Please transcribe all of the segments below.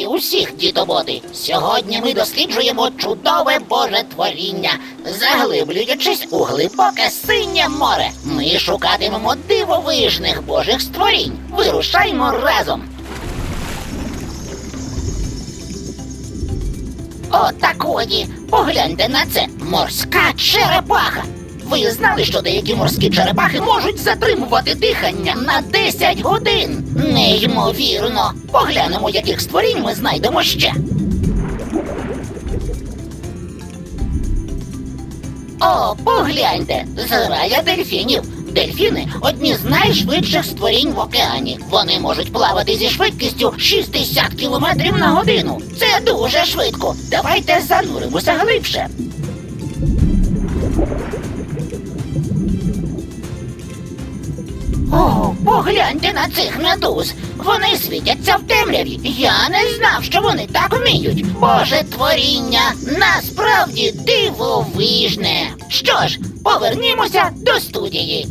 Вітаю усіх, дітоботи! Сьогодні ми досліджуємо чудове Боже творіння, заглиблюючись у глибоке синє море. Ми шукатимемо дивовижних Божих створінь. Вирушаймо разом. Отакої. Погляньте на це. Морська черепаха. Ви знали, що деякі морські черепахи можуть затримувати дихання на 10 годин? Неймовірно. Поглянемо, яких створінь ми знайдемо ще. О, погляньте, зграя дельфінів. Дельфіни одні з найшвидших створінь в океані. Вони можуть плавати зі швидкістю 60 км на годину. Це дуже швидко. Давайте зануримося глибше. О, погляньте на цих медуз. Вони світяться в темряві. Я не знав, що вони так вміють. Боже творіння насправді дивовижне. Що ж, повернімося до студії.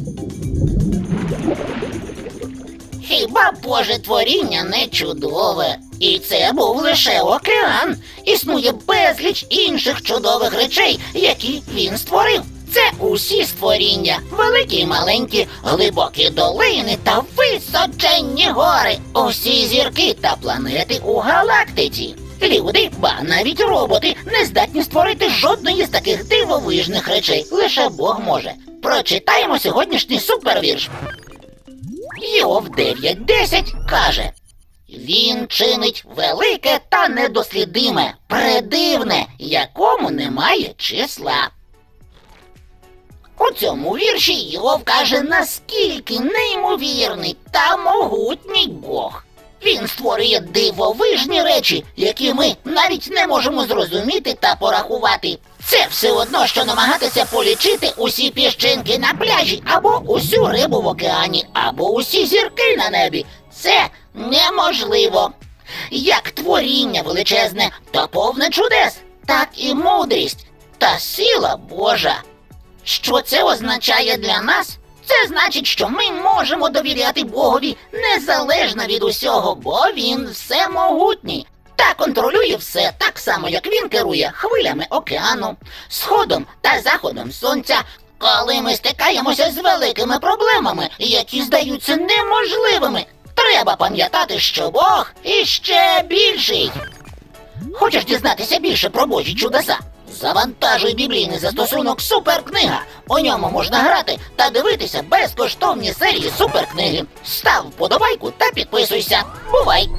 Хіба Боже творіння не чудове? І це був лише океан. Існує безліч інших чудових речей, які він створив. Це усі створіння, великі і маленькі, глибокі долини та височенні гори, усі зірки та планети у галактиці. Люди, ба навіть роботи, не здатні створити жодної з таких дивовижних речей. Лише Бог може. Прочитаємо сьогоднішній супервірш. Йов 9.10 каже: Він чинить велике та недослідиме, предивне, якому немає числа. У цьому вірші Йов каже, наскільки неймовірний та могутній Бог. Він створює дивовижні речі, які ми навіть не можемо зрозуміти та порахувати. Це все одно, що намагатися полічити усі піщинки на пляжі, або усю рибу в океані, або усі зірки на небі. Це неможливо. Як творіння величезне та повне чудес, так і мудрість та сила Божа. Що це означає для нас? Це значить, що ми можемо довіряти Богові незалежно від усього, бо він всемогутній та контролює все так само, як він керує хвилями океану, сходом та заходом сонця. Коли ми стикаємося з великими проблемами, які здаються неможливими, треба пам'ятати, що Бог іще більший. Хочеш дізнатися більше про Божі чудеса? Завантажуй біблійний застосунок Суперкнига. У ньому можна грати та дивитися безкоштовні серії суперкниги. Став вподобайку та підписуйся. Бувай!